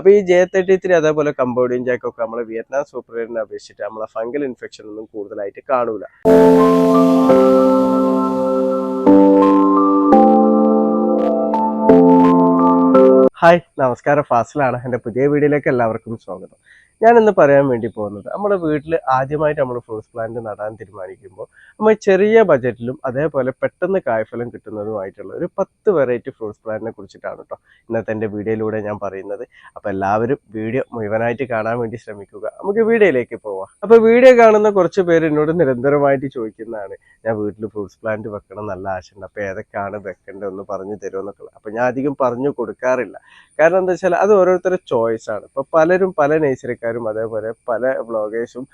അപ്പോൾ ഈ J thirty three അതേപോലെ കമ്പോഡിയൻ ജാക്കൊക്കെ നമ്മളെ വിയറ്റ്നാം സൂപ്പർ റേഡിനെ അപേക്ഷിച്ചിട്ട് നമ്മളെ ഫംഗൽ ഇൻഫെക്ഷൻ ഒന്നും കൂടുതലായിട്ട് കാണൂല. ഹായ് നമസ്കാരം. ഫാസിലാണ്. എന്റെ പുതിയ വീഡിയോയിലേക്ക് എല്ലാവർക്കും സ്വാഗതം. ഞാൻ ഇന്ന് പറയാൻ വേണ്ടി പോകുന്നത് നമ്മുടെ വീട്ടിൽ ആദ്യമായിട്ട് നമ്മൾ ഫ്രൂട്ട്സ് പ്ലാന്റ് നടാൻ തീരുമാനിക്കുമ്പോൾ നമ്മൾ ചെറിയ ബജറ്റിലും അതേപോലെ പെട്ടെന്ന് കായ്ഫലം കിട്ടുന്നതുമായിട്ടുള്ള ഒരു പത്ത് വെറൈറ്റി ഫ്രൂട്ട്സ് പ്ലാന്റിനെ കുറിച്ചിട്ടാണ് കേട്ടോ ഇന്നത്തെ എന്റെ വീഡിയോയിലൂടെ ഞാൻ പറയുന്നത്. അപ്പോൾ എല്ലാവരും വീഡിയോ മുഴുവനായിട്ട് കാണാൻ വേണ്ടി ശ്രമിക്കുക. നമുക്ക് വീഡിയോയിലേക്ക് പോവാം. അപ്പോൾ വീഡിയോ കാണുന്ന കുറച്ച് പേര് എന്നോട് നിരന്തരമായിട്ട് ചോദിക്കുന്നതാണ് ഞാൻ വീട്ടിൽ ഫ്രൂട്ട്സ് പ്ലാന്റ് വെക്കണം നല്ല ആശയുണ്ട്. അപ്പോൾ ഏതൊക്കെയാണ് വെക്കേണ്ടത് ഒന്ന് പറഞ്ഞു തരുമെന്നൊക്കെ. അപ്പോൾ ഞാൻ അധികം പറഞ്ഞു കൊടുക്കാറില്ല. കാരണം എന്താ വെച്ചാൽ അത് ഓരോരുത്തരുടെ ചോയ്സ് ആണ്. ഇപ്പോൾ പലരും പല നേച്ചറിക്കാരും അതേപോലെ പല വ്ളോഗേഴ്സും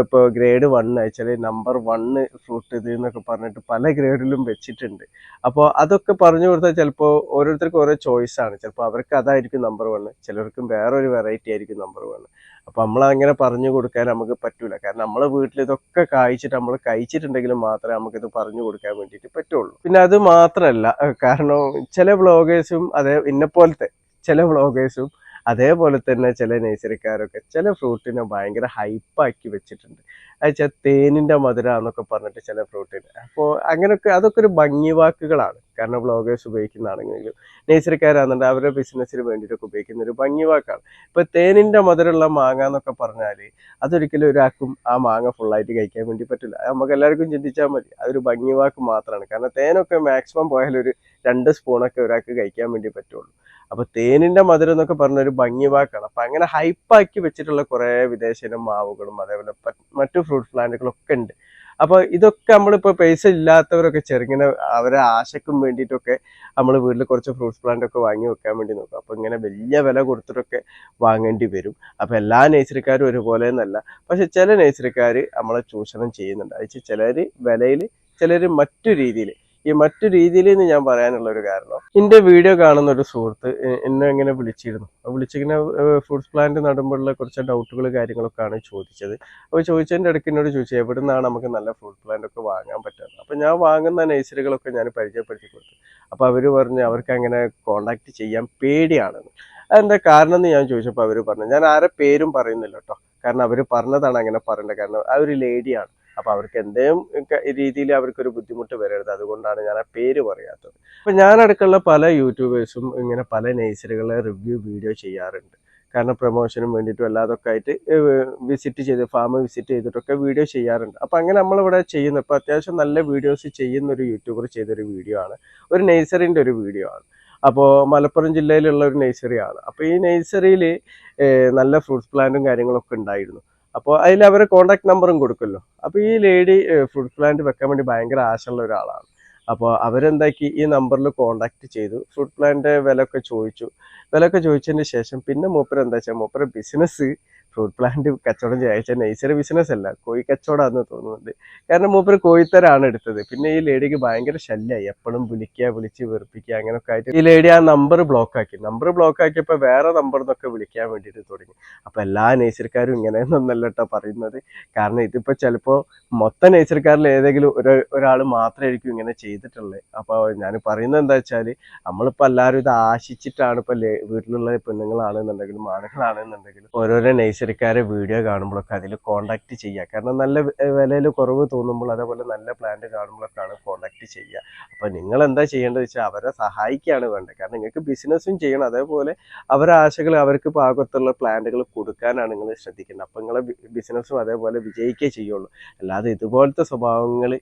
ഇപ്പോൾ ഗ്രേഡ് വൺ അയച്ചാൽ നമ്പർ വണ്ണ് ഫ്രൂട്ട് ഇത് എന്നൊക്കെ പറഞ്ഞിട്ട് പല ഗ്രേഡിലും വെച്ചിട്ടുണ്ട്. അപ്പോൾ അതൊക്കെ പറഞ്ഞു കൊടുത്താൽ ചിലപ്പോൾ ഓരോരുത്തർക്കും ഓരോ ചോയ്സ് ആണ്. ചിലപ്പോൾ അവർക്ക് അതായിരിക്കും നമ്പർ വണ്ണ് ചിലർക്കും വേറൊരു വെറൈറ്റി ആയിരിക്കും നമ്പർ വണ്ണ് അപ്പോൾ നമ്മളങ്ങനെ പറഞ്ഞു കൊടുക്കാൻ നമുക്ക് പറ്റൂല. കാരണം നമ്മളെ വീട്ടിൽ ഇതൊക്കെ കായ്ച്ചിട്ട് നമ്മൾ കഴിച്ചിട്ടുണ്ടെങ്കിൽ മാത്രമേ നമുക്കിത് പറഞ്ഞു കൊടുക്കാൻ വേണ്ടിയിട്ട് പറ്റുള്ളൂ. പിന്നെ അത് മാത്രമല്ല കാരണം ചില വ്ളോഗേഴ്സും അതേ ഇന്നെപ്പോലത്തെ ചില വ്ളോഗേഴ്സും അതേപോലെ തന്നെ ചില നേച്ചറിക്കാരൊക്കെ ചില ഫ്രൂട്ടിനെ ഭയങ്കര ഹൈപ്പാക്കി വെച്ചിട്ടുണ്ട്. അയച്ചാൽ തേനിന്റെ മധുര എന്നൊക്കെ പറഞ്ഞിട്ട് ചില ഫ്രൂട്ടിന് അപ്പോൾ അങ്ങനെയൊക്കെ അതൊക്കെ ഒരു ഭംഗി വാക്കുകളാണ്. കാരണം ബ്ലോഗേഴ്സ് ഉപയോഗിക്കുന്നതാണെങ്കിലും നേച്ചറിക്കാരാണെന്നുണ്ട് അവരുടെ ബിസിനസ്സിന് വേണ്ടിയിട്ടൊക്കെ ഉപയോഗിക്കുന്ന ഒരു ഭംഗി വാക്കാണ്. ഇപ്പോൾ തേനിന്റെ മധുരമുള്ള മാങ്ങ എന്നൊക്കെ പറഞ്ഞാൽ അതൊരിക്കലും ഒരാൾക്കും ആ മാങ്ങ ഫുള്ളായിട്ട് കഴിക്കാൻ വേണ്ടി പറ്റില്ല. നമുക്ക് എല്ലാവർക്കും ചിന്തിച്ചാൽ മതി. അതൊരു ഭംഗി വാക്ക് മാത്രമാണ് കാരണം തേനൊക്കെ മാക്സിമം പോയാൽ ഒരു രണ്ട് സ്പൂണൊക്കെ ഒരാൾക്ക് കഴിക്കാൻ വേണ്ടി പറ്റുള്ളൂ. അപ്പൊ തേനിന്റെ മധുരം എന്നൊക്കെ പറഞ്ഞ ഒരു ഭംഗി വാക്കാണ്. അപ്പൊ അങ്ങനെ ഹൈപ്പാക്കി വെച്ചിട്ടുള്ള കുറെ വിദേശ മാവുകളും അതേപോലെ മറ്റു ഫ്രൂട്ട് പ്ലാന്റുകളൊക്കെ ഉണ്ട്. അപ്പോൾ ഇതൊക്കെ നമ്മളിപ്പോ പൈസ ഇല്ലാത്തവരൊക്കെ ചെറുങ്ങനെ അവരെ ആശയ്ക്കും വേണ്ടിയിട്ടൊക്കെ നമ്മൾ വീട്ടിൽ കുറച്ച് ഫ്രൂട്ട്സ് പ്ലാന്റ് ഒക്കെ വാങ്ങി വെക്കാൻ വേണ്ടി നോക്കും. അപ്പോൾ ഇങ്ങനെ വലിയ വില കൊടുത്തിട്ടൊക്കെ വാങ്ങേണ്ടി വരും. അപ്പോൾ എല്ലാ നേച്ചറിക്കാരും ഒരുപോലെ എന്നല്ല. പക്ഷെ ചില നേച്ചറിക്കാർ നമ്മളെ ചൂഷണം ചെയ്യുന്നുണ്ട്. അത് ചിലര് വിലയിൽ ചിലര് മറ്റു രീതിയിൽ ഈ മറ്റു രീതിയിൽ നിന്ന് ഞാൻ പറയാനുള്ള ഒരു കാരണം. എന്റെ വീഡിയോ കാണുന്ന ഒരു സുഹൃത്ത് എന്നെ ഇങ്ങനെ വിളിച്ചിരുന്നു. വിളിച്ചിങ്ങനെ ഫ്രൂട്ട്സ് പ്ലാന്റ് നടുമ്പോഴുള്ള കുറച്ച് ഡൗട്ടുകൾ കാര്യങ്ങളൊക്കെയാണ് ചോദിച്ചത്. അപ്പോൾ ചോദിച്ചതിന്റെ ഇടയ്ക്ക് എന്നോട് ചോദിച്ചു എവിടെ നിന്നാണ് നമുക്ക് നല്ല ഫ്രൂട്ട് പ്ലാന്റ് ഒക്കെ വാങ്ങാൻ പറ്റുന്നത്? അപ്പോൾ ഞാൻ വാങ്ങുന്ന നഴ്സറികളൊക്കെ ഞാൻ പരിചയപ്പെടുത്തി കൊടുത്തു. അപ്പോൾ അവർ പറഞ്ഞു അവർക്ക് അങ്ങനെ കോണ്ടാക്ട് ചെയ്യാൻ പേടിയാണെന്ന് അതെന്താ കാരണം എന്ന് ഞാൻ ചോദിച്ചപ്പോൾ അവർ പറഞ്ഞു ഞാൻ ആരെ പേരും പറയുന്നില്ല കേട്ടോ കാരണം അവർ പറഞ്ഞതാണ് അങ്ങനെ പറയേണ്ടത്. കാരണം ആ ഒരു ലേഡിയാണ്. അപ്പൊ അവർക്ക് എന്തെങ്കിലും രീതിയിൽ അവർക്കൊരു ബുദ്ധിമുട്ട് വരരുത്. അതുകൊണ്ടാണ് ഞാൻ ആ പേര് പറയാത്തത്. അപ്പൊ ഞാൻ അടക്കമുള്ള പല യൂട്യൂബേഴ്സും ഇങ്ങനെ പല നേഴ്സറികളെ റിവ്യൂ വീഡിയോ ചെയ്യാറുണ്ട്. കാരണം പ്രൊമോഷനും വേണ്ടിയിട്ടും അല്ലാതൊക്കെ ആയിട്ട് വിസിറ്റ് ചെയ്ത് ഫാം വിസിറ്റ് ചെയ്തിട്ടൊക്കെ വീഡിയോ ചെയ്യാറുണ്ട്. അപ്പൊ അങ്ങനെ നമ്മളിവിടെ ചെയ്യുന്ന ഇപ്പൊ അത്യാവശ്യം നല്ല വീഡിയോസ് ചെയ്യുന്ന ഒരു യൂട്യൂബർ ചെയ്തൊരു വീഡിയോ ആണ്. ഒരു നേഴ്സറിന്റെ ഒരു വീഡിയോ ആണ്. അപ്പോൾ മലപ്പുറം ജില്ലയിലുള്ള ഒരു നേഴ്സറിയാണ്. അപ്പോൾ ഈ നേഴ്സറിയിൽ നല്ല ഫ്രൂട്ട്സ് പ്ലാന്റും കാര്യങ്ങളൊക്കെ ഉണ്ടായിരുന്നു. അപ്പോൾ അതിൽ അവരെ കോൺടാക്ട് നമ്പറും കൊടുക്കുമല്ലോ. അപ്പോൾ ഈ ലേഡി ഫുഡ് പ്ലാന്റ് വെക്കാൻ വേണ്ടി ഭയങ്കര ആശയുള്ള ഒരാളാണ്. അപ്പോൾ അവരെന്താക്കി? ഈ നമ്പറിൽ കോൺടാക്ട് ചെയ്തു. ഫുഡ് പ്ലാന്റ് വിലയൊക്കെ ചോദിച്ചു. വിലയൊക്കെ ചോദിച്ചതിന് ശേഷം പിന്നെ മൂപ്പര് എന്താ വെച്ചാൽ മൂപ്പര ബിസിനസ് ഫ്രൂട്ട് പ്ലാന്റ് കച്ചവടം ചെയ്യാച്ച നഴ്സറി ബിസിനസ് അല്ല കോഴി കച്ചവടമാണെന്ന് തോന്നുന്നുണ്ട്. കാരണം മൂപ്പര് കോഴിത്തരാണ് എടുത്തത്. പിന്നെ ഈ ലേഡിക്ക് ഭയങ്കര ശല്യമായി എപ്പോഴും വിളിക്കുക വിളിച്ച് വെറുപ്പിക്കുക അങ്ങനെയൊക്കെ ആയിട്ട്. ഈ ലേഡി ആ നമ്പർ ബ്ലോക്ക് ആക്കി. നമ്പർ ബ്ലോക്ക് ആക്കിയപ്പോൾ വേറെ നമ്പർ എന്നൊക്കെ വിളിക്കാൻ വേണ്ടിയിട്ട് തുടങ്ങി. അപ്പോൾ എല്ലാ നേച്ചറിക്കാരും ഇങ്ങനെയൊന്നല്ല കേട്ടോ പറയുന്നത്. കാരണം ഇതിപ്പോൾ ചിലപ്പോൾ മൊത്തം നേച്ചറിക്കാരിൽ ഏതെങ്കിലും ഒരു ഒരാൾ മാത്രമായിരിക്കും ഇങ്ങനെ ചെയ്തിട്ടുള്ളത് അപ്പോൾ ഞാൻ പറയുന്നത് എന്താ വെച്ചാൽ നമ്മളിപ്പോൾ എല്ലാവരും ഇത് ആശിച്ചിട്ടാണ് ഇപ്പോൾ വീട്ടിലുള്ള പെണ്ണുങ്ങളാണെന്നുണ്ടെങ്കിലും ആണുങ്ങളാണെന്നുണ്ടെങ്കിലും ഓരോരോ നേച്ചറിക്കാരെ വീഡിയോ കാണുമ്പോഴൊക്കെ അതിൽ കോണ്ടാക്ട് ചെയ്യുക. കാരണം നല്ല വിലയിൽ കുറവ് തോന്നുമ്പോൾ അതേപോലെ നല്ല പ്ലാന്റ് കാണുമ്പോഴൊക്കെയാണ് കോണ്ടാക്ട് ചെയ്യുക. അപ്പോൾ നിങ്ങൾ എന്താ ചെയ്യേണ്ടത് വെച്ചാൽ അവരെ സഹായിക്കുകയാണ് വേണ്ടത്. കാരണം നിങ്ങൾക്ക് ബിസിനസ്സും ചെയ്യണം. അതേപോലെ അവരെ ആശകൾ അവർക്ക് പാകത്തുള്ള പ്ലാന്റുകൾ കൊടുക്കാനാണ് നിങ്ങൾ ശ്രദ്ധിക്കേണ്ടത്. അപ്പോൾ നിങ്ങളെ ബിസിനസ്സും അതേപോലെ വിജയിക്കേ ചെയ്യുള്ളൂ. അല്ലാതെ ഇതുപോലത്തെ സ്വഭാവങ്ങൾ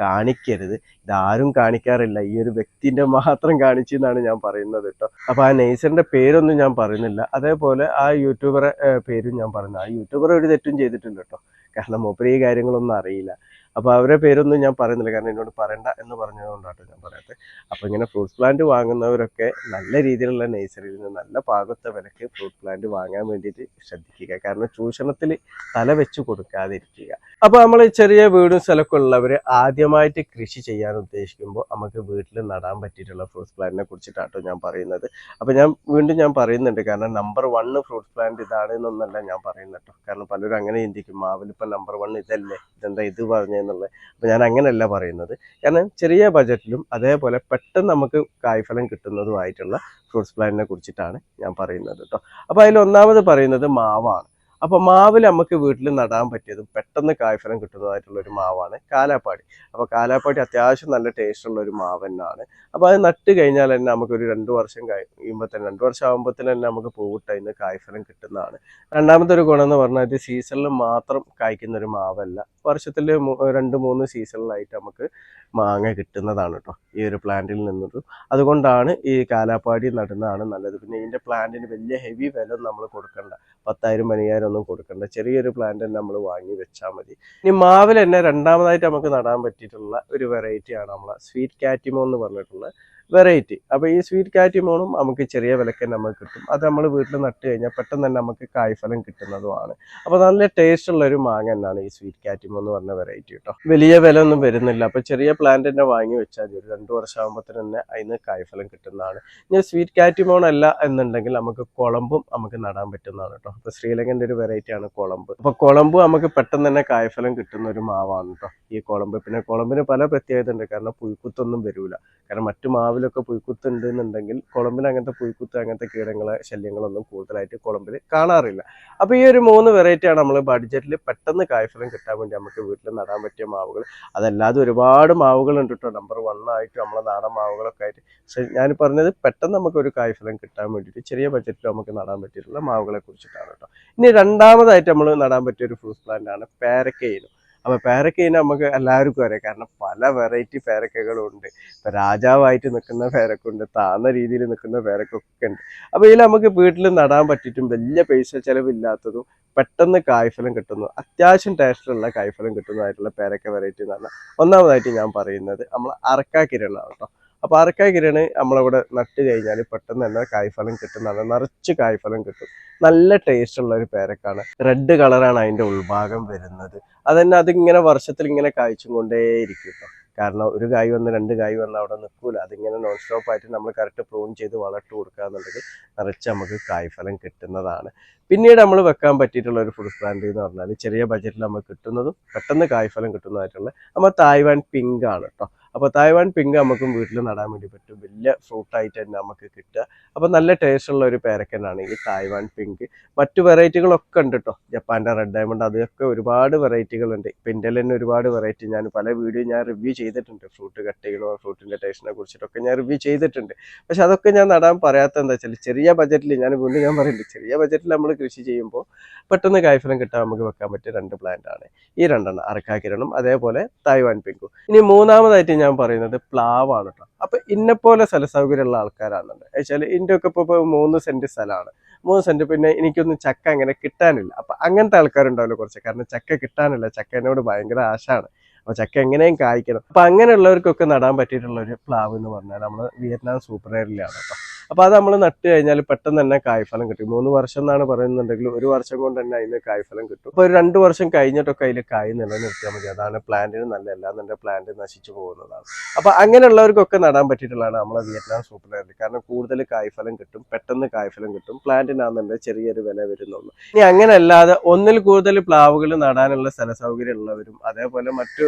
കാണിക്കരുത്. ഇതാരും കാണിക്കാറില്ല. ഈ ഒരു വ്യക്തിന്റെ മാത്രം കാണിച്ചു എന്നാണ് ഞാൻ പറയുന്നത് കേട്ടോ. അപ്പൊ ആ നെയ്സറിന്റെ പേരൊന്നും ഞാൻ പറയുന്നില്ല. അതേപോലെ ആ യൂട്യൂബറെ പേരും ഞാൻ പറയുന്നത് ആ യൂട്യൂബർ ഒരു തെറ്റും ചെയ്തിട്ടില്ല കേട്ടോ. കാരണം മൂപ്പര് ഈ കാര്യങ്ങളൊന്നും അറിയില്ല. അപ്പോൾ അവരുടെ പേരൊന്നും ഞാൻ പറയുന്നില്ല. കാരണം എന്നോട് പറയണ്ട എന്ന് പറഞ്ഞതുകൊണ്ടാണ് ഞാൻ പറയാത്തത് അപ്പോൾ ഇങ്ങനെ ഫ്രൂട്ട്സ് പ്ലാന്റ് വാങ്ങുന്നവരൊക്കെ നല്ല രീതിയിലുള്ള നേഴ്സറിയിൽ നിന്ന് നല്ല പാകത്തെ വിലക്ക് ഫ്രൂട്ട് പ്ലാന്റ് വാങ്ങാൻ വേണ്ടിയിട്ട് ശ്രദ്ധിക്കുക. കാരണം ചൂഷണത്തിൽ തല വെച്ച് കൊടുക്കാതിരിക്കുക. അപ്പോൾ നമ്മൾ ചെറിയ വീടും സ്ഥലമൊക്കെ ഉള്ളവർ ആദ്യമായിട്ട് കൃഷി ചെയ്യാൻ ഉദ്ദേശിക്കുമ്പോൾ നമുക്ക് വീട്ടിൽ നടാൻ പറ്റിയിട്ടുള്ള ഫ്രൂട്ട്സ് പ്ലാന്റിനെ കുറിച്ചിട്ടാട്ടോ ഞാൻ പറയുന്നത്. അപ്പോൾ ഞാൻ വീണ്ടും ഞാൻ പറയുന്നുണ്ട്. കാരണം നമ്പർ വണ്ണ് ഫ്രൂട്ട്സ് പ്ലാന്റ് ഇതാണ് എന്നൊന്നല്ല ഞാൻ പറയുന്നത് കാരണം പലരും അങ്ങനെ ചിന്തിക്കും. മാവിലിപ്പം നമ്പർ വൺ ഇതല്ലേ? ഇതെന്താ ഇത് പറഞ്ഞതെന്ന് എന്നുള്ളത്. അപ്പോൾ ഞാൻ അങ്ങനെയല്ല പറയുന്നത്. കാരണം ചെറിയ ബജറ്റിലും അതേപോലെ പെട്ടെന്ന് നമുക്ക് കായ്ഫലം കിട്ടുന്നതുമായിട്ടുള്ള ഫ്രൂട്ട്സ് പ്ലാന്റിനെ കുറിച്ചിട്ടാണ് ഞാൻ പറയുന്നത് കേട്ടോ അപ്പോൾ അതിൽ ഒന്നാമത് പറയുന്നത് മാവാണ്. അപ്പോൾ മാവിൽ നമുക്ക് വീട്ടിൽ നടാൻ പറ്റിയതും പെട്ടെന്ന് കായ്ഫലം കിട്ടുന്നതായിട്ടുള്ള ഒരു മാവാണ് കാലാപ്പാടി. അപ്പോൾ കാലാപ്പാടി അത്യാവശ്യം നല്ല ടേസ്റ്റ് ഉള്ള ഒരു മാവ് തന്നെയാണ് അപ്പോൾ അത് നട്ട് കഴിഞ്ഞാൽ തന്നെ നമുക്കൊരു രണ്ട് വർഷം കഴിയുമ്പോൾ തന്നെ രണ്ട് വർഷം ആകുമ്പോൾ തന്നെ നമുക്ക് പൂവിട്ട് അതിന് കായ്ഫലം കിട്ടുന്നതാണ്. രണ്ടാമത്തെ ഒരു ഗുണം എന്ന് പറഞ്ഞാൽ ഇത് സീസണിൽ മാത്രം കായ്ക്കുന്ന ഒരു മാവല്ല. വർഷത്തിൽ രണ്ട് മൂന്ന് സീസണിലായിട്ട് നമുക്ക് മാങ്ങ കിട്ടുന്നതാണ് കേട്ടോ ഈ ഒരു പ്ലാന്റിൽ നിന്നൊരു അതുകൊണ്ടാണ് ഈ കാലാപ്പാടി നടുന്നതാണ് നല്ലത്. പിന്നെ ഇതിന്റെ പ്ലാന്റിന് വലിയ ഹെവി വില നമ്മൾ കൊടുക്കണ്ട. പത്തായിരം പതിനായിരം ഒന്നും കൊടുക്കണ്ട. ചെറിയൊരു പ്ലാന്റ് തന്നെ നമ്മൾ വാങ്ങി വെച്ചാൽ മതി. ഇനി മാവിൽ തന്നെ രണ്ടാമതായിട്ട് നമുക്ക് നടാൻ പറ്റിയിട്ടുള്ള ഒരു വെറൈറ്റിയാണ് നമ്മളെ സ്വീറ്റ് കാറ്റിമോ എന്ന് പറഞ്ഞിട്ടുള്ള വെറൈറ്റി. അപ്പോൾ ഈ സ്വീറ്റ് കാറ്റിമോണും നമുക്ക് ചെറിയ തന്നെ നമുക്ക് കിട്ടും. അത് നമ്മൾ വീട്ടിൽ നട്ട് കഴിഞ്ഞാൽ പെട്ടെന്ന് തന്നെ നമുക്ക് കായ്ഫലം കിട്ടുന്നതുമാണ്. അപ്പോൾ നല്ല ടേസ്റ്റ് ഉള്ള ഒരു മാങ്ങ തന്നെയാണ് ഈ സ്വീറ്റ് കാറ്റിമോ എന്ന് പറഞ്ഞ വെറൈറ്റി കേട്ടോ വലിയ വില ഒന്നും വരുന്നില്ല. അപ്പോൾ ചെറിയ പ്ലാന്റ് തന്നെ വാങ്ങി വെച്ചാൽ ഒരു രണ്ട് വർഷമാകുമ്പോഴത്തേന് തന്നെ അതിന് കായ്ഫലം കിട്ടുന്നതാണ്. ഇനി സ്വീറ്റ് കാറ്റിമോൺ അല്ല എന്നുണ്ടെങ്കിൽ നമുക്ക് കുളമ്പും നമുക്ക് നടാൻ പറ്റുന്നതാണ് കേട്ടോ അപ്പോൾ ശ്രീലങ്കന്റെ ഒരു വെറൈറ്റിയാണ് കുളമ്പ്. അപ്പോൾ കുളമ്പ് നമുക്ക് പെട്ടെന്ന് തന്നെ കായ്ഫലം കിട്ടുന്ന ഒരു മാവാണ് കേട്ടോ ഈ കുളമ്പ്. പിന്നെ കുളമ്പിന് പല പ്രത്യേകത ഉണ്ട് കാരണം പുഴുക്കുത്തൊന്നും വരൂല. കാരണം മറ്റു മാവിലൊക്കെ പുഴുക്കുത്ത് ഉണ്ട് എന്നുണ്ടെങ്കിൽ കുളമ്പിൽ അങ്ങനത്തെ പുഴുക്കുത്ത് അങ്ങനത്തെ കീടങ്ങളെ ശല്യങ്ങളൊന്നും കൂടുതലായിട്ട് കുളമ്പിൽ കാണാറില്ല. അപ്പോൾ ഈ ഒരു മൂന്ന് വെറൈറ്റിയാണ് നമ്മൾ ബഡ്ജറ്റിൽ പെട്ടെന്ന് കായ്ഫലം കിട്ടാൻ വേണ്ടി നമുക്ക് വീട്ടിൽ നടാൻ പറ്റിയ മാവുകൾ. അതല്ലാതെ ഒരുപാട് മാവുകളുണ്ട് കേട്ടോ നമ്പർ വൺ ആയിട്ട് നമ്മളെ നാടൻ മാവുകളൊക്കെ ആയിട്ട്. പക്ഷെ ഞാൻ പറഞ്ഞത് പെട്ടെന്ന് നമുക്ക് ഒരു കായ്ഫലം കിട്ടാൻ വേണ്ടിയിട്ട് ചെറിയ ബഡ്ജറ്റിൽ നമുക്ക് നടാൻ പറ്റിയിട്ടുള്ള മാവുകളെ കുറിച്ചിട്ടാണ് കേട്ടോ ഇനി രണ്ടാമതായിട്ട് നമ്മൾ നടാൻ പറ്റിയ ഒരു ഫ്രൂട്ട് പ്ലാന്റ് ആണ് പേരക്കയിനും അപ്പോൾ പേരക്കയിന് നമുക്ക് എല്ലാവർക്കും അറിയാം. കാരണം പല വെറൈറ്റി പേരക്കകളും ഉണ്ട്. രാജാവായിട്ട് നിൽക്കുന്ന പേരക്കുണ്ട് താന്ന രീതിയിൽ നിൽക്കുന്ന പേരക്കൊക്കെ ഉണ്ട്. അപ്പോൾ ഇതിൽ നമുക്ക് വീട്ടിൽ നടാൻ പറ്റിയിട്ടും വലിയ പൈസ ചിലവില്ലാത്തതും പെട്ടെന്ന് കായ്ഫലം കിട്ടുന്നു അത്യാവശ്യം ടേസ്റ്റിലുള്ള കായ്ഫലം കിട്ടുന്നതായിട്ടുള്ള പേരക്ക വെറൈറ്റി എന്ന് പറഞ്ഞാൽ ഒന്നാമതായിട്ട് ഞാൻ പറയുന്നത്. നമ്മൾ അറക്കാക്കിരുള്ള കേട്ടോ അപ്പോൾ അറക്കാക്കിരണ് നമ്മളിവിടെ നട്ട് കഴിഞ്ഞാൽ പെട്ടെന്ന് തന്നെ കായ്ഫലം കിട്ടുന്നതാണ് നിറച്ച് കായ്ഫലം കിട്ടും. നല്ല ടേസ്റ്റ് ഉള്ള ഒരു പേരക്കാണ്. റെഡ് കളറാണ് അതിന്റെ ഉൾഭാഗം വരുന്നത്. അതന്നെ അതിങ്ങനെ വർഷത്തിൽ ഇങ്ങനെ കായ്ച്ചും കൊണ്ടേയിരിക്കും കേട്ടോ കാരണം ഒരു കായ് വന്ന് രണ്ട് കായ് വന്ന് അവിടെ നിൽക്കൂല അതിങ്ങനെ നോൺ സ്റ്റോപ്പ് ആയിട്ട് നമ്മൾ കറക്റ്റ് പ്രൂൺ ചെയ്ത് വളർട്ട് കൊടുക്കുക എന്നുണ്ടെങ്കിൽ നിറച്ച് നമുക്ക് കായ്ഫലം കിട്ടുന്നതാണ്. പിന്നീട് നമ്മൾ വെക്കാൻ പറ്റിയിട്ടുള്ള ഒരു ഫുഡ് പ്ലാന്റ് എന്ന് പറഞ്ഞാൽ ചെറിയ ബജറ്റിൽ നമുക്ക് കിട്ടുന്നതും പെട്ടെന്ന് കായ്ഫലം കിട്ടുന്നതായിട്ടുള്ള നമ്മൾ തായ്വാൻ പിങ്ക് ആണ് കേട്ടോ അപ്പോൾ തായ്വാൻ പിങ്ക് നമുക്കും വീട്ടിൽ നടാൻ വേണ്ടി പറ്റും. വലിയ ഫ്രൂട്ടായിട്ട് തന്നെ നമുക്ക് കിട്ടുക. അപ്പോൾ നല്ല ടേസ്റ്റ് ഉള്ള ഒരു പേരക്കനാണ് ഈ തായ്വാൻ പിങ്ക്. മറ്റു വെറൈറ്റികളൊക്കെ ഉണ്ട് കേട്ടോ ജപ്പാന്റെ റെഡ് ഡയമണ്ട് അതൊക്കെ ഒരുപാട് വെറൈറ്റികളുണ്ട് പിന്റെ തന്നെ ഒരുപാട് വെറൈറ്റി ഞാൻ പല വീഡിയോ ഞാൻ റിവ്യൂ ചെയ്തിട്ടുണ്ട്. ഫ്രൂട്ട് കട്ടികളോ ഫ്രൂട്ടിന്റെ ടേസ്റ്റിനെ കുറിച്ചിട്ടൊക്കെ ഞാൻ റിവ്യൂ ചെയ്തിട്ടുണ്ട്. പക്ഷെ അതൊക്കെ ഞാൻ നടാൻ പറയാത്ത എന്താ വെച്ചാൽ ചെറിയ ബജറ്റിൽ ഞാൻ വീണ്ടും ഞാൻ പറയുന്നത് ചെറിയ ബജറ്റിൽ നമ്മൾ കൃഷി ചെയ്യുമ്പോൾ പെട്ടെന്ന് കായ്ഫലം കിട്ടാൻ നമുക്ക് വെക്കാൻ പറ്റിയ രണ്ട് പ്ലാന്റ് ആണ്. ഈ രണ്ടെണ്ണം അറക്കാക്കിരണം അതേപോലെ തായ്വാൻ പിങ്കു. ഇനി മൂന്നാമതായിട്ട് പറയുന്നത് പ്ലാവാണ് കേട്ടോ അപ്പൊ ഇന്നെപ്പോലെ സ്ഥല സൗകര്യമുള്ള ആൾക്കാരാണെന്നുണ്ട്. വെച്ചാൽ ഇതിന്റെ ഒക്കെ ഇപ്പോൾ മൂന്ന് സെന്റ് സ്ഥലമാണ്. മൂന്ന് സെന്റ് പിന്നെ എനിക്കൊന്നും ചക്ക അങ്ങനെ കിട്ടാനില്ല. അപ്പൊ അങ്ങനത്തെ ആൾക്കാരുണ്ടാവില്ല കുറച്ച്? കാരണം ചക്ക കിട്ടാനില്ല. ചക്ക എന്നോട് ഭയങ്കര ആശാണ്. അപ്പൊ ചക്ക എങ്ങനെയും കായ്ക്കണം. അപ്പൊ അങ്ങനെയുള്ളവർക്കൊക്കെ നടാൻ പറ്റിയിട്ടുള്ള ഒരു പ്ലാവ് എന്ന് പറഞ്ഞാൽ നമ്മൾ വിയറ്റ്നാം സൂപ്പർ എയറിലാണ് കേട്ടോ അപ്പൊ അത് നമ്മൾ നട്ട് കഴിഞ്ഞാൽ പെട്ടെന്ന് തന്നെ കായ്ഫലം കിട്ടും. മൂന്ന് വർഷം എന്നാണ് പറയുന്നുണ്ടെങ്കിൽ ഒരു വർഷം കൊണ്ട് തന്നെ അതിന് കായ്ഫലം കിട്ടും. അപ്പൊ ഒരു രണ്ട് വർഷം കഴിഞ്ഞിട്ടൊക്കെ അതിൽ കായ് നിലനിർത്തിയാൽ മതി. അതാണ് പ്ലാന്റിന് നല്ല അല്ലാന്നുണ്ടെങ്കിൽ പ്ലാന്റ് നശിച്ചു പോകുന്നതാണ്. അപ്പൊ അങ്ങനെയുള്ളവർക്കൊക്കെ നടാൻ പറ്റിയിട്ടുള്ളതാണ് നമ്മളെ വിയറ്റ്നാം സൂപ്പർ എയറിൽ കാരണം കൂടുതൽ കായ്ഫലം കിട്ടും പെട്ടെന്ന് കായ്ഫലം കിട്ടും. പ്ലാന്റിനാണെന്നുണ്ടെങ്കിൽ ചെറിയൊരു വില വരുന്നുള്ളൂ. ഇനി അങ്ങനെ അല്ലാതെ ഒന്നിൽ കൂടുതൽ പ്ലാവുകൾ നടാനുള്ള സ്ഥല സൗകര്യം ഉള്ളവരും അതേപോലെ മറ്റു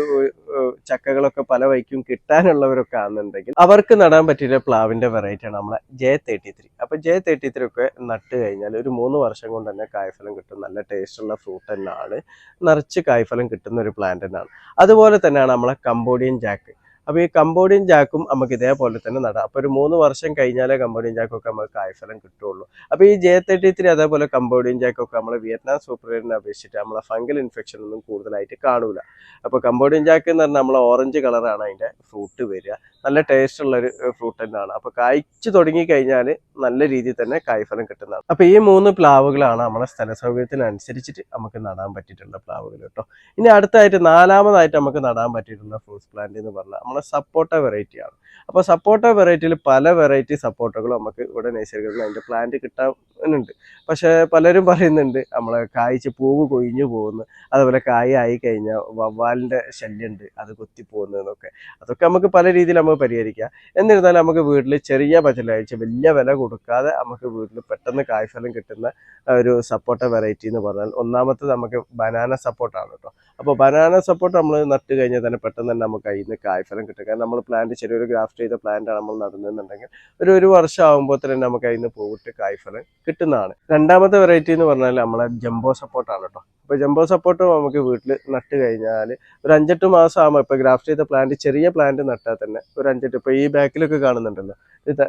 ചക്കകളൊക്കെ പല വൈക്കും കിട്ടാനുള്ളവരൊക്കെ ആണെന്നുണ്ടെങ്കിൽ അവർക്ക് നടാൻ പറ്റിയ പ്ലാവിന്റെ വെറൈറ്റിയാണ് നമ്മളെ ജെ തേർട്ടി ത്രീ അപ്പൊ ജെ തേർട്ടി ത്രീ ഒക്കെ നട്ട് കഴിഞ്ഞാൽ ഒരു മൂന്ന് വർഷം കൊണ്ട് തന്നെ കായ്ഫലം കിട്ടും. നല്ല ടേസ്റ്റ് ഉള്ള ഫ്രൂട്ട് തന്നെയാണ് നിറച്ച് കായ്ഫലം കിട്ടുന്ന ഒരു പ്ലാന്റ് തന്നെയാണ് അതുപോലെ തന്നെയാണ് നമ്മളെ കമ്പോഡിയൻ ജാക്ക് അപ്പോൾ ഈ കമ്പോഡിയൻ ജാക്കും നമുക്ക് ഇതേപോലെ തന്നെ നടാം. അപ്പോൾ ഒരു മൂന്ന് വർഷം കഴിഞ്ഞാലേ കമ്പോഡിയൻ ജാക്കൊക്കെ നമുക്ക് കായ്ഫലം കിട്ടുള്ളൂ. അപ്പോൾ ഈ ജെ തേർട്ടി ത്രീ അതേപോലെ കമ്പോഡിയൻ ജാക്കൊക്കെ നമ്മൾ വിയറ്റ്നാം സൂപ്പറിനെ അപേക്ഷിച്ചിട്ട് നമ്മളെ ഫംഗൽ ഇൻഫെക്ഷൻ ഒന്നും കൂടുതലായിട്ട് കാണൂല. അപ്പോൾ കമ്പോഡിയൻ ജാക്ക് എന്ന് പറഞ്ഞാൽ നമ്മൾ ഓറഞ്ച് കളറാണ് അതിന്റെ ഫ്രൂട്ട് വരിക. നല്ല ടേസ്റ്റ് ഉള്ള ഒരു ഫ്രൂട്ട് തന്നെയാണ്. അപ്പോൾ കായ്ച്ചു തുടങ്ങി കഴിഞ്ഞാൽ നല്ല രീതിയിൽ തന്നെ കായ്ഫലം കിട്ടുന്നതാണ്. അപ്പോൾ ഈ മൂന്ന് പ്ലാവുകളാണ് നമ്മളെ സ്ഥല സൗകര്യത്തിനനുസരിച്ചിട്ട് നമുക്ക് നടാൻ പറ്റിയിട്ടുള്ള പ്ലാവുകൾ കേട്ടോ. ഇനി അടുത്തായിട്ട് നാലാമതായിട്ട് നമുക്ക് നടാൻ പറ്റിയിട്ടുള്ള ഫ്രൂട്ട്സ് പ്ലാന്റ് എന്ന് പറഞ്ഞാൽ നമ്മളെ നമ്മളെ സപ്പോട്ട വെറൈറ്റിയാണ് അപ്പോൾ സപ്പോട്ട വെറൈറ്റിയിൽ പല വെറൈറ്റി സപ്പോട്ടകളും നമുക്ക് ഇവിടെ നഴ്സറികളിൽ അതിന്റെ പ്ലാന്റ് കിട്ടാനുണ്ട്. പക്ഷേ പലരും പറയുന്നുണ്ട് നമ്മളെ കായ്ച്ച് പൂവ് കൊഴിഞ്ഞു പോകുന്നു. അതുപോലെ കായ ആയി കഴിഞ്ഞാൽ വവ്വാലിന്റെ ശല്യമുണ്ട് അത് കുത്തിപ്പോകുന്നതെന്നൊക്കെ അതൊക്കെ നമുക്ക് പല രീതിയിൽ നമുക്ക് പരിഹരിക്കാം. എന്നിരുന്നാലും നമുക്ക് വീട്ടിൽ ചെറിയ ബജറ്റ് വലിയ വില കൊടുക്കാതെ നമുക്ക് വീട്ടിൽ പെട്ടെന്ന് കായ്ഫലം കിട്ടുന്ന ഒരു സപ്പോട്ട വെറൈറ്റി എന്ന് പറഞ്ഞാൽ ഒന്നാമത്തെ നമുക്ക് ബനാന സപ്പോർട്ടാണ് കേട്ടോ അപ്പോൾ ബനാന സപ്പോർട്ട് നമ്മൾ നട്ട് കഴിഞ്ഞാൽ തന്നെ പെട്ടെന്ന് തന്നെ നമുക്ക് അതിൽ നിന്ന് കായ്ഫലം കിട്ടും. കാരണം നമ്മൾ പ്ലാന്റ് ചെറിയൊരു ഗ്രാഫ്റ്റ് ചെയ്ത പ്ലാന്റാണ് നമ്മൾ നടന്നതെന്നുണ്ടെങ്കിൽ ഒരു ഒരു വർഷം ആകുമ്പോൾ തന്നെ നമുക്ക് അതിൽ നിന്ന് പൂവിട്ട് കായ്ഫലം കിട്ടുന്നതാണ്. രണ്ടാമത്തെ വെറൈറ്റി എന്ന് പറഞ്ഞാൽ നമ്മളെ ജംബോ സപ്പോർട്ടാണ് കേട്ടോ. അപ്പോൾ ജംബോ സപ്പോർട്ട് നമുക്ക് വീട്ടിൽ നട്ട് കഴിഞ്ഞാൽ ഒരു അഞ്ചെട്ട് മാസം ആകുമ്പോൾ ഇപ്പോൾ ഗ്രാഫ്റ്റ് ചെയ്ത പ്ലാന്റ് ചെറിയ പ്ലാന്റ് നട്ടാൽ തന്നെ ഒരു അഞ്ചെട്ട് ഇപ്പോൾ ഈ ബാക്കിലൊക്കെ കാണുന്നുണ്ടല്ലോ. ഇത്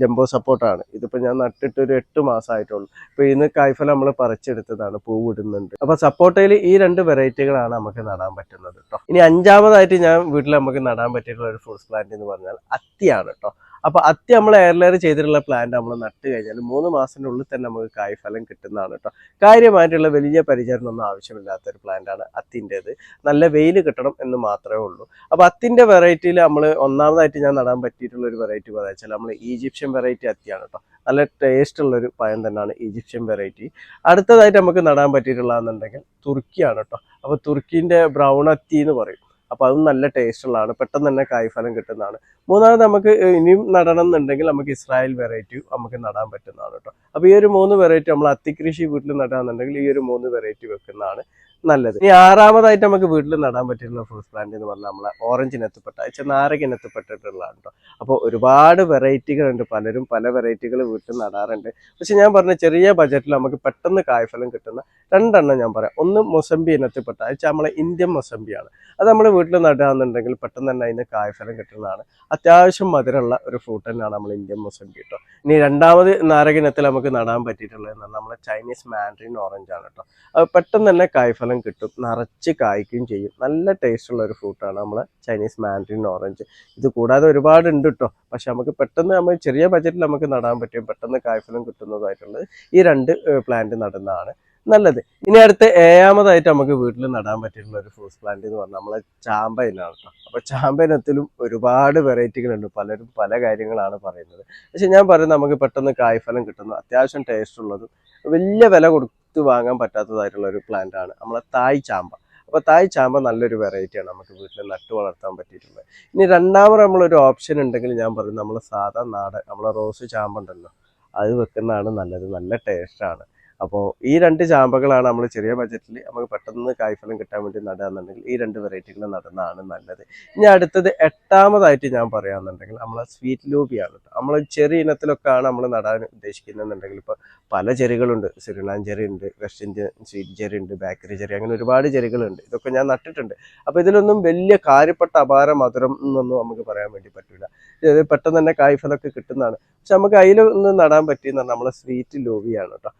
ജംബോ സപ്പോർട്ടാണ് ഇതിപ്പോൾ ഞാൻ നട്ടിട്ട് ഒരു എട്ട് മാസം ആയിട്ടുള്ളൂ. ഇപ്പോൾ ഇന്ന് കായ്ഫലം നമ്മൾ പറിച്ചെടുത്തതാണ് പൂ വിടുന്നുണ്ട് അപ്പോൾ സപ്പോർട്ടയിൽ ഈ രണ്ട് വെറൈറ്റികളാണ് നമുക്ക് നടാൻ പറ്റുന്നത് കേട്ടോ ഇനി അഞ്ചാമതായിട്ട് ഞാൻ വീട്ടിൽ നമുക്ക് നടാൻ പറ്റിയിട്ടുള്ള ഒരു ഫ്രൂട്ട്സ് പ്ലാന്റ് എന്ന് പറഞ്ഞാൽ അത്തിയാണ് കേട്ടോ അപ്പോൾ അത്യ നമ്മൾ എയർലെയർ ചെയ്തിട്ടുള്ള പ്ലാന്റ് നമ്മൾ നട്ട് കഴിഞ്ഞാൽ മൂന്ന് മാസത്തിന്റെ ഉള്ളിൽ തന്നെ നമുക്ക് കായ്ഫലം കിട്ടുന്നതാണ് കേട്ടോ. കാര്യമായിട്ടുള്ള വലിയ പരിചരണം ഒന്നും ആവശ്യമില്ലാത്ത ഒരു പ്ലാന്റ് ആണ് അത്തിന്റെത്. നല്ല വെയിൽ കിട്ടണം എന്ന് മാത്രമേ ഉള്ളൂ. അപ്പോൾ അത്തിന്റെ വെറൈറ്റിയിൽ നമ്മൾ ഒന്നാമതായിട്ട് ഞാൻ നടാൻ പറ്റിയിട്ടുള്ള ഒരു വെറൈറ്റി പറയാച്ചാൽ നമ്മൾ ഈജിപ്ഷ്യൻ വെറൈറ്റി അത്തിയാണ് കേട്ടോ. നല്ല ടേസ്റ്റ് ഉള്ള ഒരു പഴം തന്നെയാണ് ഈജിപ്ഷ്യൻ വെറൈറ്റി അടുത്തതായിട്ട് നമുക്ക് നടാൻ പറ്റിയിട്ടുള്ളതെന്നുണ്ടെങ്കിൽ തുർക്കിയാണ് കേട്ടോ. അപ്പോൾ തുർക്കിന്റെ ബ്രൗൺ അത്തി എന്ന് പറയും. അപ്പോൾ അതും നല്ല ടേസ്റ്റുള്ളതാണ് പെട്ടെന്ന് തന്നെ കായ്ഫലം കിട്ടുന്നതാണ്. മൂന്നാമത് നമുക്ക് ഇനിയും നടണം എന്നുണ്ടെങ്കിൽ നമുക്ക് ഇസ്രായേൽ വെറൈറ്റി നമുക്ക് നടാൻ പറ്റുന്നതാണ് കേട്ടോ. അപ്പോൾ ഈ ഒരു മൂന്ന് വെറൈറ്റി നമ്മൾ അത്തിക്കൃഷി വീട്ടിൽ നടാന്നുണ്ടെങ്കിൽ ഈ ഒരു മൂന്ന് വെറൈറ്റി വെക്കുന്നതാണ്. നല്ലത്. ഇനി ആറാമതായിട്ട് നമുക്ക് വീട്ടിൽ നടാൻ പറ്റിയിട്ടുള്ള ഫ്രൂട്ട്സ് പ്ലാന്റ് എന്ന് പറഞ്ഞാൽ നമ്മളെ ഓറഞ്ചിനെത്തപ്പെട്ട വെച്ചാൽ നാരകിനെത്തപ്പെട്ടിട്ടുള്ളതാണ് കേട്ടോ അപ്പോൾ ഒരുപാട് വെറൈറ്റികളുണ്ട് പലരും പല വെറൈറ്റികൾ വീട്ടിൽ നടാറുണ്ട്. പക്ഷെ ഞാൻ പറഞ്ഞ ചെറിയ ബജറ്റിൽ നമുക്ക് പെട്ടെന്ന് കായ്ഫലം കിട്ടുന്ന രണ്ടെണ്ണം ഞാൻ പറയാം. ഒന്ന് മൊസംബി ഇനത്തിൽപ്പെട്ട വെച്ചാൽ നമ്മളെ ഇന്ത്യൻ മൊസംബിയാണ്. അത് നമ്മൾ വീട്ടിൽ നടുകയാണെന്നുണ്ടെങ്കിൽ പെട്ടെന്ന് തന്നെ അതിന് കായ്ഫലം കിട്ടുന്നതാണ്. അത്യാവശ്യം മധുരമുള്ള ഒരു ഫ്രൂട്ട് തന്നെയാണ് നമ്മൾ ഇന്ത്യൻ മൊസംബി കേട്ടോ ഇനി രണ്ടാമത് നാരകിനത്തിൽ നമുക്ക് നടാൻ പറ്റിയിട്ടുള്ളത് നമ്മളെ ചൈനീസ് മാൻഡ്രിൻ ഓറഞ്ച് ആണ് കേട്ടോ അത് പെട്ടെന്ന് തന്നെ കായ്ഫലം കിട്ടും നിറച്ച് കായ്ക്കുകയും ചെയ്യും. നല്ല ടേസ്റ്റ് ഉള്ള ഒരു ഫ്രൂട്ടാണ് നമ്മളെ ചൈനീസ് മാൻഡ്രിൻ ഓറഞ്ച് ഇത് കൂടാതെ ഒരുപാട് ഉണ്ട് കേട്ടോ പക്ഷെ നമുക്ക് പെട്ടെന്ന് നമ്മൾ ചെറിയ ബജറ്റിൽ നമുക്ക് നടാൻ പറ്റും. പെട്ടെന്ന് കായ്ഫലം കിട്ടുന്നതായിട്ടുള്ളത് ഈ രണ്ട് പ്ലാന്റ് നടുന്നതാണ് നല്ലത്. ഇനി അടുത്ത ഏഴാമതായിട്ട് നമുക്ക് വീട്ടിൽ നടാൻ പറ്റിയിട്ടുള്ള ഒരു ഫ്രൂട്ട്സ് പ്ലാന്റ് എന്ന് പറഞ്ഞാൽ നമ്മളെ ചാമ്പയിനാണ് കേട്ടോ അപ്പോൾ ചാമ്പയിനത്തിലും ഒരുപാട് വെറൈറ്റികളുണ്ട് പലരും പല കാര്യങ്ങളാണ് പറയുന്നത്. പക്ഷെ ഞാൻ പറയുന്നത് നമുക്ക് പെട്ടെന്ന് കായ്ഫലം കിട്ടുന്നു അത്യാവശ്യം ടേസ്റ്റ് ഉള്ളതും വലിയ വില കൊടുത്ത് വാങ്ങാൻ പറ്റാത്തതായിട്ടുള്ള ഒരു പ്ലാന്റ് ആണ് നമ്മളെ തായ് ചാമ്പ. അപ്പോൾ തായ് ചാമ്പ നല്ലൊരു വെറൈറ്റിയാണ് നമുക്ക് വീട്ടിൽ നട്ടു വളർത്താൻ പറ്റിയിട്ടുള്ളത്. ഇനി രണ്ടാമത് നമ്മളൊരു ഓപ്ഷൻ ഉണ്ടെങ്കിൽ ഞാൻ പറയും നമ്മൾ സാധാ നാടൻ നമ്മളെ റോസ് ചാമ്പ ഉണ്ടല്ലോ അത് വെക്കുന്നതാണ് നല്ലത്. നല്ല ടേസ്റ്റാണ് അപ്പോൾ ഈ രണ്ട് ചാമ്പകളാണ് നമ്മൾ ചെറിയ ബജറ്റിൽ നമുക്ക് പെട്ടെന്ന് കായ്ഫലം കിട്ടാൻ വേണ്ടി നടുകയെന്നുണ്ടെങ്കിൽ ഈ രണ്ട് വെറൈറ്റികൾ നടുന്നതാണ് നല്ലത്. ഇനി അടുത്തത് എട്ടാമതായിട്ട് ഞാൻ പറയുകയാണെന്നുണ്ടെങ്കിൽ നമ്മൾ സ്വീറ്റ് ലൂബിയാണ് നമ്മൾ ചെറിയ ഇനത്തിലൊക്കെയാണ് നമ്മൾ നടാൻ ഉദ്ദേശിക്കുന്നതെന്നുണ്ടെങ്കിൽ ഇപ്പോൾ പല ചെറികളുണ്ട് സിറിനാൻ ചെറി ഉണ്ട് വെസ്റ്റ് ഇന്ത്യൻ സ്വീറ്റ് ചെറി ഉണ്ട് ബേക്കറി ചെറി അങ്ങനെ ഒരുപാട് ചെറികളുണ്ട് ഇതൊക്കെ ഞാൻ നട്ടിട്ടുണ്ട്. അപ്പോൾ ഇതിലൊന്നും വലിയ കാര്യപ്പെട്ട അപാര മധുരം എന്നൊന്നും നമുക്ക് പറയാൻ വേണ്ടി പറ്റില്ല ഇത് പെട്ടെന്ന് തന്നെ കായ്ഫലമൊക്കെ കിട്ടുന്നതാണ്. പക്ഷെ നമുക്ക് അതിലൊന്ന് നടാൻ പറ്റിയെന്ന് പറഞ്ഞാൽ നമ്മളെ സ്വീറ്റ് ലോബിയാണ് കേട്ടോ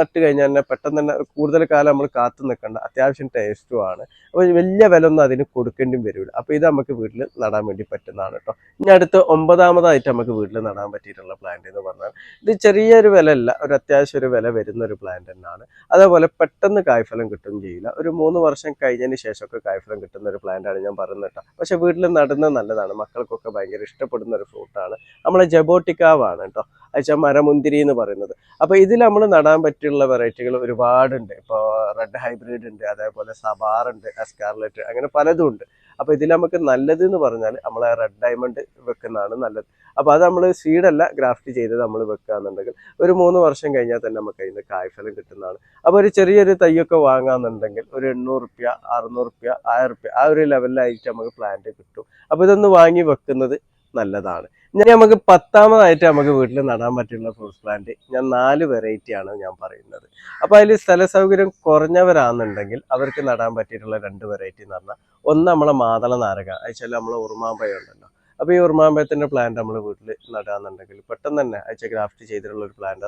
നട്ട് കഴിഞ്ഞാൽ തന്നെ പെട്ടെന്ന് തന്നെ കൂടുതൽ കാലം നമ്മൾ കാത്തു നിൽക്കേണ്ട അത്യാവശ്യം ടേസ്റ്റും ആണ്. അപ്പോൾ വലിയ വില ഒന്നും അതിന് കൊടുക്കേണ്ടി വരില്ല. അപ്പോൾ ഇത് നമുക്ക് വീട്ടിൽ നടാൻ വേണ്ടി പറ്റുന്നതാണ് കേട്ടോ. ഇനി അടുത്ത് ഒമ്പതാമതായിട്ട് നമുക്ക് വീട്ടിൽ നടാൻ പറ്റിയിട്ടുള്ള പ്ലാന്റ് എന്ന് പറഞ്ഞാൽ ഇത് ചെറിയൊരു വില അല്ല ഒരു അത്യാവശ്യം ഒരു വില വരുന്ന ഒരു പ്ലാന്റ് തന്നെയാണ്. അതേപോലെ പെട്ടെന്ന് കായ്ഫലം കിട്ടുകയും ചെയ്യില്ല. ഒരു മൂന്ന് വർഷം കഴിഞ്ഞതിന് ശേഷമൊക്കെ കായ്ഫലം കിട്ടുന്ന ഒരു പ്ലാന്റ് ആണ് ഞാൻ പറയുന്നത് കേട്ടോ. പക്ഷെ വീട്ടിൽ നടുന്നത് നല്ലതാണ്. മക്കൾക്കൊക്കെ ഭയങ്കര ഇഷ്ടപ്പെടുന്ന ഒരു ഫ്രൂട്ടാണ് നമ്മളെ ജബോട്ടിക്കാവാണ് കേട്ടോ. അയച്ചാൽ മരമുന്തിരി എന്ന് പറയുന്നത്. അപ്പോൾ ഇതിൽ നമ്മൾ നടാൻ പറ്റിയുള്ള വെറൈറ്റികൾ ഒരുപാടുണ്ട്. ഇപ്പോൾ റെഡ് ഹൈബ്രിഡ് ഉണ്ട് അതേപോലെ സബാർ ഉണ്ട് എസ്കാർലെറ്റ് അങ്ങനെ പലതും ഉണ്ട്. അപ്പോൾ ഇതിൽ നമുക്ക് നല്ലത് എന്ന് പറഞ്ഞാൽ നമ്മൾ റെഡ് ഡയമണ്ട് വെക്കുന്നതാണ് നല്ലത്. അപ്പോൾ അത് നമ്മൾ സീഡല്ല ഗ്രാഫ്റ്റ് ചെയ്ത് നമ്മൾ വെക്കുകയെന്നുണ്ടെങ്കിൽ ഒരു മൂന്ന് വർഷം കഴിഞ്ഞാൽ തന്നെ നമുക്ക് അതിന് കായ്ഫലം കിട്ടുന്നതാണ്. അപ്പോൾ ഒരു ചെറിയൊരു തൈയൊക്കെ വാങ്ങാന്നുണ്ടെങ്കിൽ ഒരു എണ്ണൂറ് റുപ്യ അറുന്നൂറ് റുപ്യ ആയിരം റുപ്യ ആ ഒരു ലെവലിലായിട്ട് നമുക്ക് പ്ലാന്റ് കിട്ടും. അപ്പോൾ ഇതൊന്ന് വാങ്ങി വെക്കുന്നത് നല്ലതാണ്. ഞാൻ നമുക്ക് പത്താമതായിട്ട് നമുക്ക് വീട്ടിൽ നടാൻ പറ്റുന്ന ഫ്രൂട്ട്സ് പ്ലാന്റ് ഞാൻ നാല് വെറൈറ്റി ആണ് ഞാൻ പറയുന്നത്. അപ്പോൾ അതിൽ സ്ഥല സൗകര്യം കുറഞ്ഞവരാണെന്നുണ്ടെങ്കിൽ അവർക്ക് നടാൻ പറ്റിയിട്ടുള്ള രണ്ട് വെറൈറ്റി എന്ന് പറഞ്ഞാൽ ഒന്ന് നമ്മളെ മാതള നാരക അയച്ചാൽ നമ്മളെ ഉറുമാമ്പഴം ഉണ്ടല്ലോ. അപ്പോൾ ഈ ഉറുമാമ്പഴത്തിന്റെ പ്ലാന്റ് നമ്മൾ വീട്ടിൽ നടാന്നുണ്ടെങ്കിൽ പെട്ടെന്ന് തന്നെ അയച്ച ഗ്രാഫ്റ്റ് ചെയ്തിട്ടുള്ള ഒരു പ്ലാന്റ്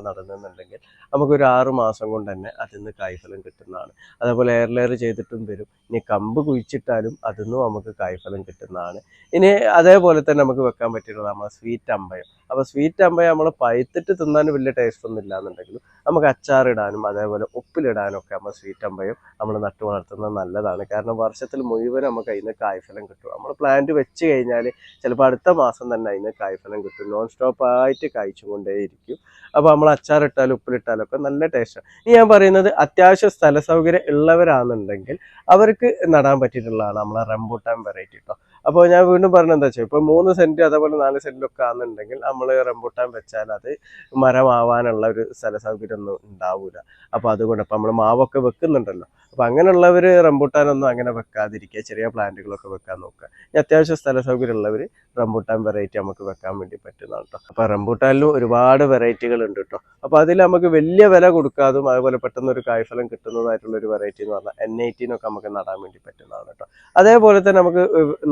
നമുക്ക് ഒരു ആറ് മാസം കൊണ്ട് തന്നെ അതിൽ നിന്ന് കായ്ഫലം കിട്ടുന്നതാണ്. അതേപോലെ എയർ ലെയർ ചെയ്തിട്ടും വരും. ഇനി കമ്പ് കുഴിച്ചിട്ടാലും അതിൽ നിന്നും നമുക്ക് കായ്ഫലം കിട്ടുന്നതാണ്. ഇനി അതേപോലെ തന്നെ നമുക്ക് വെക്കാൻ പറ്റിയിട്ടുള്ള നമ്മളെ സ്വീറ്റ് അമ്പയം അപ്പോൾ സ്വീറ്റ് അമ്പയം നമ്മൾ പഴുത്തിട്ട് തിന്നാൻ വലിയ ടേസ്റ്റ് ഒന്നും ഇല്ലാന്നുണ്ടെങ്കിലും നമുക്ക് അച്ചാറിടാനും അതേപോലെ ഉപ്പിലിടാനും ഒക്കെ നമ്മൾ സ്വീറ്റ് അമ്പയം നമ്മൾ നട്ടു വളർത്തുന്നത് നല്ലതാണ്. കാരണം വർഷത്തിൽ മുഴുവൻ നമുക്ക് അതിന് കായ്ഫലം കിട്ടും. നമ്മൾ പ്ലാന്റ് വെച്ച് കഴിഞ്ഞാൽ ചിലപ്പോൾ അടുത്ത മാസം തന്നെ അതിന് കായ്ഫലം കിട്ടും. നോൺ സ്റ്റോപ്പ് ആയിട്ട് കായ്ച്ചുകൊണ്ടേയിരിക്കും. അപ്പോൾ നമ്മൾ അച്ചാറിട്ടാലും ഉപ്പിലിട്ടാലും ഒക്കെ നല്ല ടേസ്റ്റാണ് ഇനി ഞാൻ പറയുന്നത് അത്യാവശ്യം സ്ഥല സൗകര്യം ഉള്ളവരാണെന്നുണ്ടെങ്കിൽ അവർക്ക് നടാൻ പറ്റിയിട്ടുള്ളതാണ് നമ്മളെ റംബൂട്ടാൻ വെറൈറ്റി കേട്ടോ അപ്പോൾ ഞാൻ വീണ്ടും പറഞ്ഞത് എന്താ വെച്ചാൽ ഇപ്പോൾ മൂന്ന് സെന്റ് അതേപോലെ നാല് സെന്റിലൊക്കെ ആണെന്നുണ്ടെങ്കിൽ നമ്മൾ റംബൂട്ടാൻ വെച്ചാൽ അത് മരമാവാനുള്ള ഒരു സ്ഥല സൗകര്യം ഒന്നും ഉണ്ടാവില്ല അപ്പോൾ അതുകൊണ്ട് അപ്പോൾ നമ്മൾ മാവൊക്കെ വെക്കുന്നുണ്ടല്ലോ. അപ്പോൾ അങ്ങനെയുള്ളവർ റംബൂട്ടാനൊന്നും അങ്ങനെ വെക്കാതിരിക്കുക. ചെറിയ പ്ലാന്റുകളൊക്കെ വെക്കാൻ നോക്കുക. ഇനി അത്യാവശ്യം സ്ഥല സൗകര്യം ഉള്ളവർ റംബൂട്ടാൻ വെറൈറ്റി നമുക്ക് വെക്കാൻ വേണ്ടി പറ്റുന്നതാണ് കേട്ടോ അപ്പോൾ റംബൂട്ടാനിലും ഒരുപാട് വെറൈറ്റികൾ ഉണ്ട് കേട്ടോ അപ്പോൾ അതിൽ നമുക്ക് വലിയ വില കൊടുക്കാതും അതുപോലെ പെട്ടെന്ന് ഒരു കായ്ഫലം കിട്ടുന്നതായിട്ടുള്ള ഒരു വെറൈറ്റി എന്ന് പറഞ്ഞാൽ എൻ ഐറ്റീനൊക്കെ നമുക്ക് നടാൻ വേണ്ടി പറ്റുന്നതാണ് കേട്ടോ അതേപോലെ തന്നെ നമുക്ക്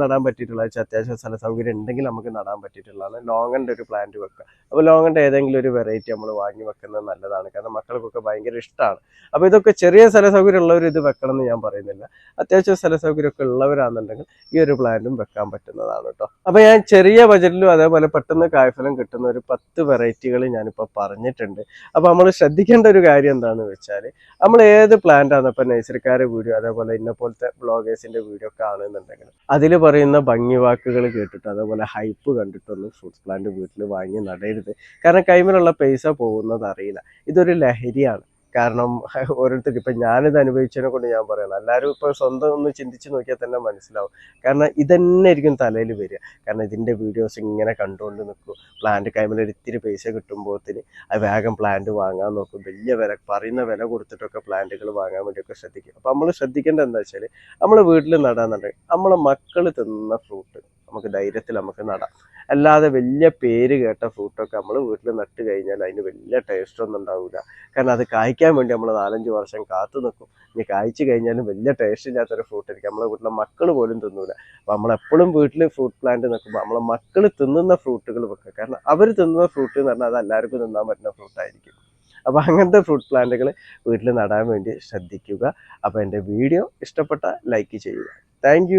നടാൻ പറ്റിയിട്ടുള്ള അത്യാവശ്യം സ്ഥല സൗകര്യം ഉണ്ടെങ്കിൽ നമുക്ക് നടാൻ പറ്റിയിട്ടുള്ളതാണ് ലോങ്ങന്റെ ഒരു പ്ലാന്റ് വെക്കുക. അപ്പോൾ ലോങ്ങന്റെ ഏതെങ്കിലും ഒരു വെറൈറ്റി നമ്മൾ വാങ്ങി വെക്കുന്നത് നല്ലതാണ്. കാരണം മക്കൾക്കൊക്കെ ഭയങ്കര ഇഷ്ടമാണ് അപ്പോൾ ഇതൊക്കെ ചെറിയ സ്ഥല സൗകര്യം ഉള്ളവർ ഇത് വെക്കണം എന്ന് ഞാൻ പറയുന്നില്ല. അത്യാവശ്യം സ്ഥല സൗകര്യമൊക്കെ ഉള്ളവരാണെന്നുണ്ടെങ്കിൽ ഈ ഒരു പ്ലാന്റും വെക്കാൻ പറ്റുന്നതാണ് കേട്ടോ. അപ്പോൾ ഞാൻ ചെറിയ ബജറ്റിലും അതേപോലെ പെട്ടെന്ന് കായ്ഫലം കിട്ടുന്ന ഒരു പത്ത് വെറൈറ്റികൾ ഞാനിപ്പോൾ പറഞ്ഞിട്ടുണ്ട്. അപ്പോൾ നമ്മൾ ശ്രദ്ധിക്കേണ്ട ഒരു കാര്യം എന്താണെന്ന് വെച്ചാൽ നമ്മൾ ഏത് പ്ലാന്റ് ആണ് ഇപ്പൊ നേസരിക്കാരെ വീഡിയോ അതേപോലെ ഇന്ന പോലത്തെ ബ്ലോഗേഴ്സിന്റെ വീഡിയോ ഒക്കെ ആണെന്നുണ്ടെങ്കിൽ അതിൽ പറയുന്ന ഭംഗി വാക്കുകൾ കേട്ടിട്ട് അതേപോലെ ഹൈപ്പ് കണ്ടിട്ടൊന്നും ഫ്രൂട്ട്സ് പ്ലാന്റ് വീട്ടിൽ വാങ്ങി നടയരുത് കാരണം കൈമിലുള്ള പൈസ പോകുന്നത് അറിയില്ല. ഇതൊരു ലഹരിയാണ്. കാരണം ഓരോരുത്തർക്ക് ഇപ്പം ഞാനിത് അനുഭവിച്ചതിനെ കൊണ്ട് ഞാൻ പറയണം. എല്ലാവരും ഇപ്പോൾ സ്വന്തം ഒന്ന് ചിന്തിച്ച് നോക്കിയാൽ തന്നെ മനസ്സിലാവും. കാരണം ഇതന്നെ ആയിരിക്കും തലയിൽ വരിക. കാരണം ഇതിന്റെ വീഡിയോസ് ഇങ്ങനെ കണ്ടുകൊണ്ട് നിൽക്കും. പ്ലാന്റ് കൈമിൽ ഒരിത്തിരി പൈസ കിട്ടുമ്പോഴത്തിന് അത് വേഗം പ്ലാന്റ് വാങ്ങാൻ നോക്കും. വലിയ വില പറയുന്ന വില കൊടുത്തിട്ടൊക്കെ പ്ലാന്റുകൾ വാങ്ങാൻ വേണ്ടിയൊക്കെ ശ്രദ്ധിക്കും. അപ്പോൾ നമ്മൾ ശ്രദ്ധിക്കേണ്ടത് എന്താ വെച്ചാൽ നമ്മൾ വീട്ടിൽ നടാന്നുണ്ടെങ്കിൽ നമ്മളെ മക്കൾ തിന്നുന്ന ഫ്രൂട്ട് നമുക്ക് ധൈര്യത്തിൽ നമുക്ക് നടാം. അല്ലാതെ വലിയ പേര് കേട്ട ഫ്രൂട്ടൊക്കെ നമ്മൾ വീട്ടിൽ നട്ട് കഴിഞ്ഞാൽ അതിന് വലിയ ടേസ്റ്റ് ഒന്നും ഉണ്ടാവില്ല കാരണം അത് കായ്ക്കാൻ വേണ്ടി നമ്മൾ നാലഞ്ച് വർഷം കാത്തു നിൽക്കും ഇനി കായ്ച്ചു കഴിഞ്ഞാലും വലിയ ടേസ്റ്റ് ഇല്ലാത്തൊരു ഫ്രൂട്ട് ആയിരിക്കും. നമ്മളെ വീട്ടിലെ മക്കൾ പോലും തിന്നൂല. അപ്പം നമ്മളെപ്പോഴും വീട്ടിൽ ഫ്രൂട്ട് പ്ലാന്റ് നിൽക്കുമ്പോൾ നമ്മളെ മക്കൾ തിന്നുന്ന ഫ്രൂട്ടുകൾ വെക്കുക. കാരണം അവർ തിന്നുന്ന ഫ്രൂട്ട് എന്ന് പറഞ്ഞാൽ അത് എല്ലാവർക്കും തിന്നാൻ പറ്റുന്ന ഫ്രൂട്ടായിരിക്കും അപ്പോൾ അങ്ങനത്തെ ഫ്രൂട്ട് പ്ലാന്റുകൾ വീട്ടിൽ നടാൻ വേണ്ടി ശ്രദ്ധിക്കുക. അപ്പോൾ എന്റെ വീഡിയോ ഇഷ്ടപ്പെട്ട ലൈക്ക് ചെയ്യുക. താങ്ക്